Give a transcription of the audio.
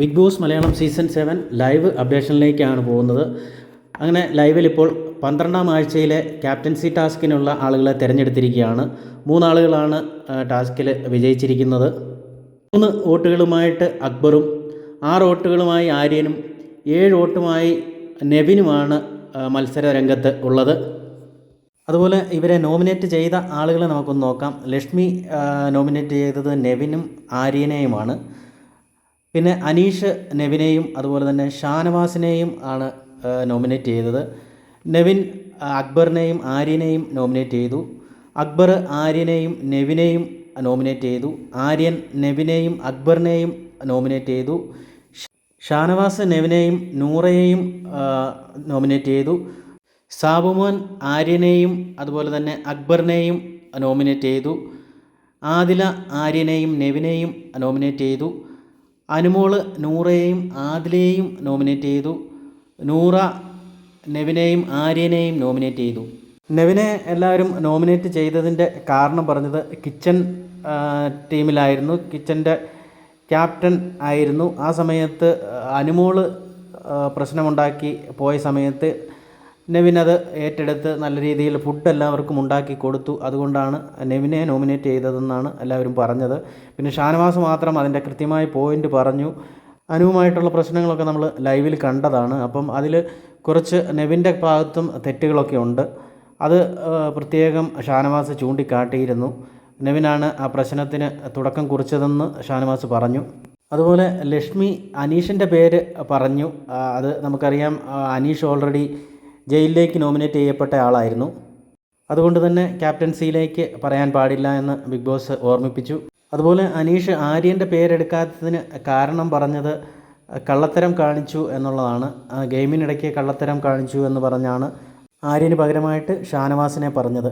Bigg Boss Malayalam season seven live അപ്ഡേഷനിലേക്കാണ് പോകുന്നത്. അങ്ങനെ ലൈവിൽ ഇപ്പോൾ പന്ത്രണ്ടാം ആഴ്ചയിലെ ക്യാപ്റ്റൻസി ടാസ്കിനുള്ള ആളുകളെ തിരഞ്ഞെടുത്തിരിക്കുകയാണ്. മൂന്നാളുകളാണ് ടാസ്കിൽ വിജയിച്ചിരിക്കുന്നത്. മൂന്ന് വോട്ടുകളുമായിട്ട് അക്ബറും ആറ് വോട്ടുകളുമായി ആര്യനും ഏഴ് വോട്ടുമായി നെവിനുമാണ് മത്സര രംഗത്ത് ഉള്ളത്. അതുപോലെ ഇവരെ നോമിനേറ്റ് ചെയ്ത ആളുകളെ നമുക്കൊന്ന് നോക്കാം. ലക്ഷ്മി നോമിനേറ്റ് ചെയ്തത് നെവിനും ആര്യനെയുമാണ്. പിന്നെ അനീഷ് നെവിനെയും അതുപോലെ തന്നെ ഷാനവാസിനെയും ആണ് നോമിനേറ്റ് ചെയ്തത്. നെവിൻ അക്ബറിനെയും ആര്യനെയും നോമിനേറ്റ് ചെയ്തു. അക്ബർ ആര്യനെയും നെവിനെയും നോമിനേറ്റ് ചെയ്തു. ആര്യൻ നെവിനെയും അക്ബറിനെയും നോമിനേറ്റ് ചെയ്തു. ഷാനവാസ് നെവിനെയും നൂറയെയും നോമിനേറ്റ് ചെയ്തു. സാബുമോൻ ആര്യനെയും അതുപോലെ തന്നെ അക്ബറിനെയും നോമിനേറ്റ് ചെയ്തു. ആദില ആര്യനെയും നെവിനെയും നോമിനേറ്റ് ചെയ്തു. അനുമോൾ നൂറയെയും ആദിലയെയും നോമിനേറ്റ് ചെയ്തു. നൂറ നെവിനെയും ആര്യനെയും നോമിനേറ്റ് ചെയ്തു. നെവിനെ എല്ലാവരും നോമിനേറ്റ് ചെയ്തതിന്റെ കാരണം പറഞ്ഞത് കിച്ചൺ ടീമിലായിരുന്നു. കിച്ചന്റെ ക്യാപ്റ്റൻ ആയിരുന്നു. ആ സമയത്ത് അനുമോൾ പ്രശ്നമുണ്ടാക്കി പോയ സമയത്ത് നെവിൻ അത് ഏറ്റെടുത്ത് നല്ല രീതിയിൽ ഫുഡ് എല്ലാവർക്കും ഉണ്ടാക്കി കൊടുത്തു. അതുകൊണ്ടാണ് നെവിനെ നോമിനേറ്റ് ചെയ്തതെന്നാണ് എല്ലാവരും പറഞ്ഞത്. പിന്നെ ഷാനവാസ് മാത്രം അതിന്റെ കൃത്യമായ പോയിന്റ് പറഞ്ഞു. അനുവുമായിട്ടുള്ള പ്രശ്നങ്ങളൊക്കെ നമ്മൾ ലൈവിൽ കണ്ടതാണ്. അപ്പം അതിൽ കുറച്ച് നെവിന്റെ ഭാഗത്തും തെറ്റുകളൊക്കെ ഉണ്ട്. അത് പ്രത്യേകം ഷാനവാസ് ചൂണ്ടിക്കാട്ടിയിരുന്നു. നെവിനാണ് ആ പ്രശ്നത്തിന് തുടക്കം കുറിച്ചതെന്ന് ഷാനവാസ് പറഞ്ഞു. അതുപോലെ ലക്ഷ്മി അനീഷിന്റെ പേര് പറഞ്ഞു. അത് നമുക്കറിയാം അനീഷ് ഓൾറെഡി ജയിലിലേക്ക് നോമിനേറ്റ് ചെയ്യപ്പെട്ട ആളായിരുന്നു. അതുകൊണ്ട് തന്നെ ക്യാപ്റ്റൻസിയിലേക്ക് പറയാൻ പാടില്ല എന്ന് ബിഗ് ബോസ് ഓർമ്മിപ്പിച്ചു. അതുപോലെ അനീഷ് ആര്യന്റെ പേരെടുക്കാത്തതിന് കാരണം പറഞ്ഞത് കള്ളത്തരം കാണിച്ചു എന്നുള്ളതാണ്. ഗെയിമിനിടയ്ക്ക് കള്ളത്തരം കാണിച്ചു എന്ന് പറഞ്ഞാണ് ആര്യന് പകരമായിട്ട് ഷാനവാസിനെ പറഞ്ഞത്.